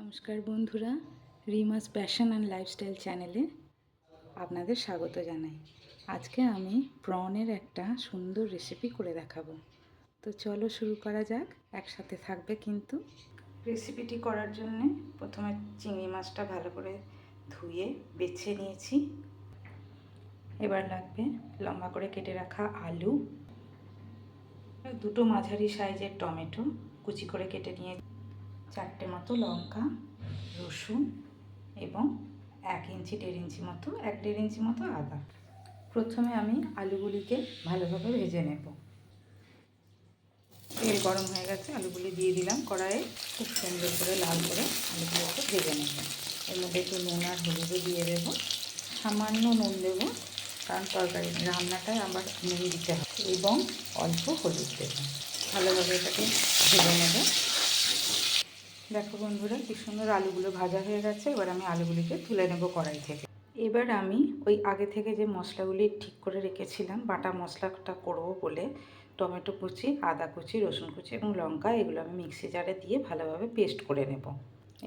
নমস্কার বন্ধুরা, রিমাস passion and lifestyle চ্যানেলে আপনাদের স্বাগত জানাই। আজকে আমি প্রনের একটা সুন্দর রেসিপি করে দেখাবো। তো চলো শুরু করা যাক, একসাথে থাকবে কিন্তু। রেসিপিটি করার জন্যে প্রথমে চিংড়ি মাছটা ভালো করে ধুয়ে বেছে নিয়েছি। এবার লাগবে লম্বা করে কেটে রাখা আলু। দুটো মাঝারি সাইজের টমেটো কুচি করে কেটে নিয়ে চারটে মতো লঙ্কা, রসুন এবং এক ইঞ্চি, দেড় ইঞ্চি মতো, এক দেড় ইঞ্চি মতো আদা। প্রথমে আমি আলুগুলিকে ভালোভাবে ভেজে নেব। তেল গরম হয়ে গেছে, আলুগুলি দিয়ে দিলাম। কড়াইয়ে খুব সুন্দর করে লাল করে আলুগুলোকে ভেজে নেব। এর মধ্যে একটু নুন আর হলুদও দিয়ে দেবো। সামান্য নুন দেবো, কারণ তরকারি রান্নাটায় আবার নুন দিতে হবে। এবং অল্প হলুদ দেবো। ভালোভাবে এটাকে ভেজে নেব। দেখো বন্ধুরা, কি সুন্দর আলুগুলো ভাজা হয়ে গেছে। এবার আমি আলুগুলিকে তুলে নেব কড়াই থেকে। এবার আমি ওই আগে থেকে যে মশলাগুলি ঠিক করে রেখেছিলাম, বাটা মশলাটা করব বলে, টমেটো কুচি, আদা কুচি, রসুন কুচি এবং লঙ্কা, এগুলো আমি মিক্সি জারে দিয়ে ভালোভাবে পেস্ট করে নেব।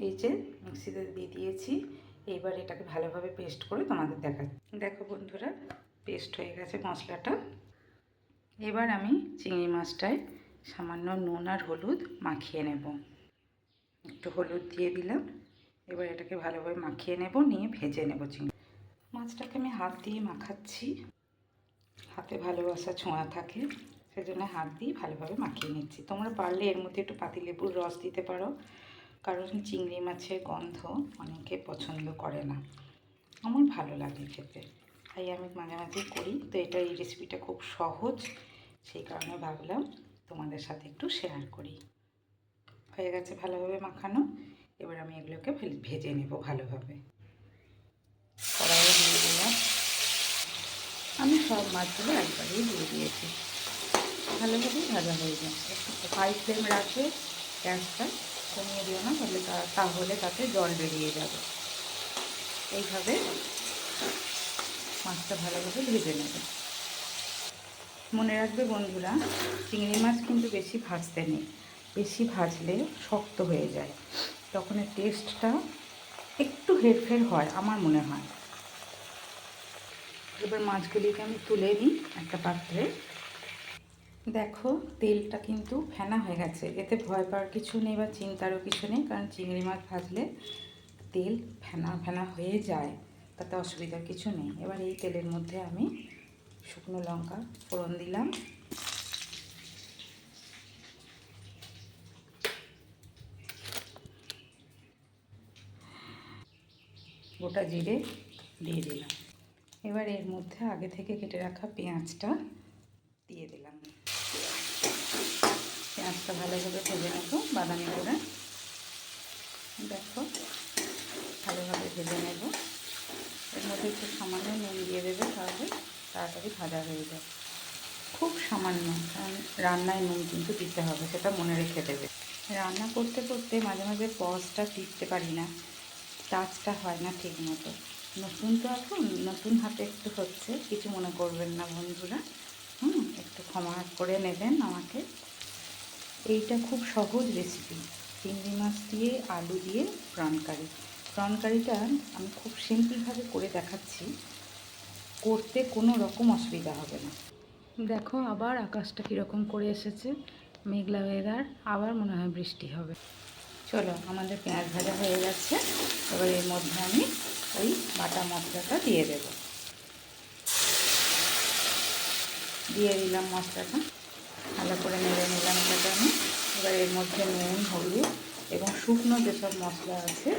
এই যে মিক্সিতে দিয়ে দিয়েছি এইবার এটাকে ভালোভাবে পেস্ট করে তোমাদের দেখা দেখো বন্ধুরা, পেস্ট হয়ে গেছে মশলাটা। এবার আমি চিংড়ি মাছটায় সামান্য নুন আর হলুদ মাখিয়ে নেব। একটু হলুদ দিয়ে দিলাম। এবার এটাকে ভালোভাবে মাখিয়ে নেব, নিয়ে ভেজে নেব চিংড়ি। মাছটাকে আমি হাত দিয়ে মাখাচ্ছি। হাতে ভালোবাসা ছোঁয়া থাকে, সেজন্য হাত দিয়ে ভালোভাবে মাখিয়ে নিচ্ছি। তোমরা পারলে এর মধ্যে একটু পাতিলেবুর রস দিতে পারো, কারণ চিংড়ি মাছের গন্ধ অনেকে পছন্দ করে না। আমার ভালো লাগে খেতে, তাই আমি মাঝে মাঝে করি। তো এটা এই রেসিপিটা খুব সহজ, সেই কারণে ভাবলাম তোমাদের সাথে একটু শেয়ার করি। হয়ে গেছে ভালোভাবে মাখানো। এবার আমি এগুলোকে ভেজে নেব ভালোভাবে। কড়াইয়ে দিয়ে দিলাম। আমি সব মাছগুলো একবারেই দিয়ে দিয়েছি। ভালোভাবেই ভাজা হয়ে যায় একটু হাই ফ্লেম রাখবে গ্যাসটা, কমিয়ে দিও না, তাহলে তাহলে তাতে জল বেরিয়ে যাবে। এইভাবে মাছটা ভালোভাবে ভেজে নেবে। মনে রাখবে বন্ধুরা, চিংড়ি মাছ কিন্তু বেশি ভাজতে নেই। বেশি ভাজলে শক্ত হয়ে যায়। তখন টেস্টটা একটু হেরফের হয় আমার মনে হয়। এবার মাছগুলিকে আমি তুলে নিই একটা পাত্রে। দেখো, তেলটা কিন্তু ফেনা হয়ে গেছে। এতে ভয় পাওয়ার কিছু নেই বা চিন্তারও কিছু নেই, কারণ চিংড়ি মাছ ভাজলে তেল ফেনা ফেনা হয়ে যায়। তাতে অসুবিধার কিছু নেই। এবার এই তেলের মধ্যে আমি শুকনো লঙ্কা ফোড়ন দিলাম। গোটা জিরে দিয়ে দিলাম। এবার এর মধ্যে আগে থেকে কেটে রাখা পেঁয়াজটা দিয়ে দিলাম। পেঁয়াজটা ভালোভাবে ভেজে নেব, বাদামি করে দেখো, ভালোভাবে ভেজে নেব। এর মধ্যে একটু সামান্য নুন দিয়ে দেবে তাহলে তাড়াতাড়ি ভাজা হয়ে যায় খুব সামান্য, কারণ রান্নায় নুন কিন্তু দিতে হবে, সেটা মনে রেখে দেবে। রান্না করতে করতে মাঝে মাঝে পজটা টিপতে পারি না। টাচটা হয় না ঠিক মতো নতুন তো এখন, নতুন হাতে একটু হচ্ছে, কিছু মনে করবেন না বন্ধুরা। হুম, একটু ক্ষমা করে নেবেন আমাকে। এইটা খুব সহজ রেসিপি চিংড়ি মাছ দিয়ে, আলু দিয়ে প্রন কারি। প্রন কারিটা আমি খুব সিম্পলভাবে করে দেখাচ্ছি। করতে কোনো রকম অসুবিধা হবে না। দেখো আবার আকাশটা কীরকম করে এসেছে। মেঘলা ওয়েদার আবার মনে হয় বৃষ্টি হবে। চলো, আমাদের পেঁয়াজ ভাজা হয়ে যাচ্ছে এবার এর মধ্যে আমি ওই বাটা মশলাটা দিয়ে দেব। দিয়ে দিলাম মশলাটা। ভালো করে নেড়ে নিলাম এটাকে আমি। এবার এর মধ্যে নুন, হলুদ এবং শুকনো যেসব মশলা আছে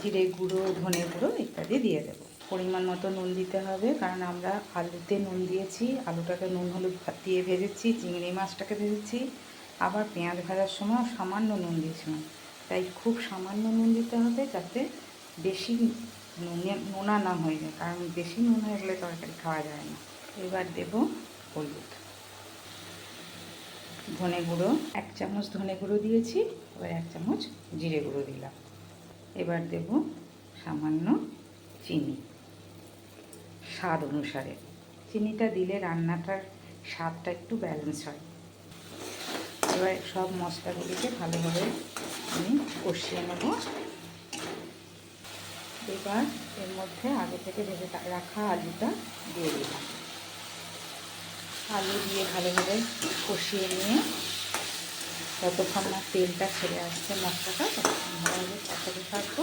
জিরে গুঁড়ো, ধনে গুঁড়ো ইত্যাদি দিয়ে দেবো। পরিমাণ মতো নুন দিতে হবে, কারণ আমরা আলুতে নুন দিয়েছি, আলুটাকে নুন, হলুদ দিয়ে ভেজেছি, চিংড়ি মাছটাকে ভেজেছি, আবার পেঁয়াজ ভাজার সময় সামান্য নুন দিয়েছিলাম। তাই খুব সামান্য নুন দিতে হবে যাতে বেশি নুনে, নোনা না হয়ে যায়। কারণ বেশি নুন হয়ে গেলে তরকারি খাওয়া যায় না। এবার দেব হলুদ। ধনে গুঁড়ো, এক চামচ ধনে গুঁড়ো দিয়েছি, এবার এক চামচ জিরে গুঁড়ো দিলাম। এবার দেব সামান্য চিনি। স্বাদ অনুসারে। চিনিটা দিলে রান্নাটার স্বাদটা একটু ব্যালেন্স হয়। এবার সব মশলাগুলিকে ভালোভাবে আমি কষিয়ে নেব। এবার এর মধ্যে আগে থেকে ভেজে রাখা আলুটা দিয়ে দিলাম। আলু দিয়ে ভালোভাবে কষিয়ে নিয়ে যতক্ষণ না তেলটা ছেড়ে আসছে মশলাটা, ততক্ষণ ভালোভাবে কষাতে থাকব।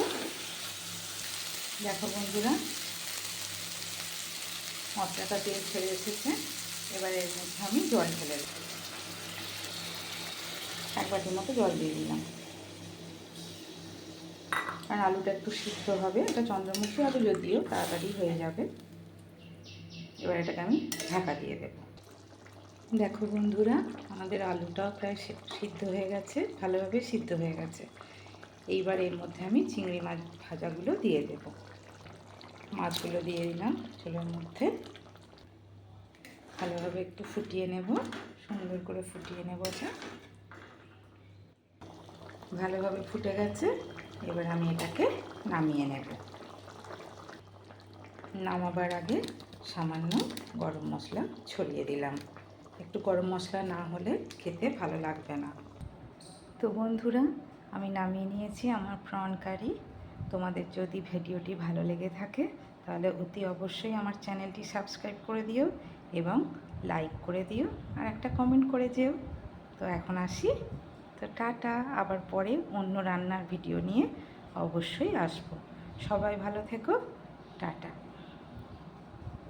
দেখো বন্ধুরা, মশলাটা তেল ছেড়ে এসেছে। এবার এর মধ্যে আমি জল ঢেলে দেবো। এক বাটির মতো জল দিয়ে দিলাম। কারণ আলুটা একটু সিদ্ধ হবে, এটা চন্দ্রমুখী আলু যদিও তাড়াতাড়ি হয়ে যাবে। এবার এটাকে আমি ঢাকা দিয়ে দেবো। দেখো বন্ধুরা, আমাদের আলুটাও প্রায় সিদ্ধ হয়ে গেছে, ভালোভাবে সিদ্ধ হয়ে গেছে। এইবার এর মধ্যে আমি চিংড়ি মাছ ভাজাগুলো দিয়ে দেব। মাছগুলো দিয়ে দিলাম চুলোর মধ্যে। ভালোভাবে একটু ফুটিয়ে নেব, সুন্দর করে ফুটিয়ে নেব এটা ভালোভাবে ফুটে গেছে, এবার আমি এটাকে নামিয়ে নেব। নামাবার আগে সামান্য গরম মশলা ছড়িয়ে দিলাম। একটু গরম মশলা না হলে খেতে ভালো লাগবে না। তো বন্ধুরা, আমি নামিয়ে নিয়েছি আমার প্রন কারি। তোমাদের যদি ভিডিওটি ভালো লেগে থাকে, তাহলে অতি অবশ্যই আমার চ্যানেলটি সাবস্ক্রাইব করে দিও এবং লাইক করে দিও আর একটা কমেন্ট করে যেও। তো এখন আসি তো টাটা আবার পরে অন্য রান্নার ভিডিও নিয়ে অবশ্যই আসব। সবাই ভালো থেকো টাটা।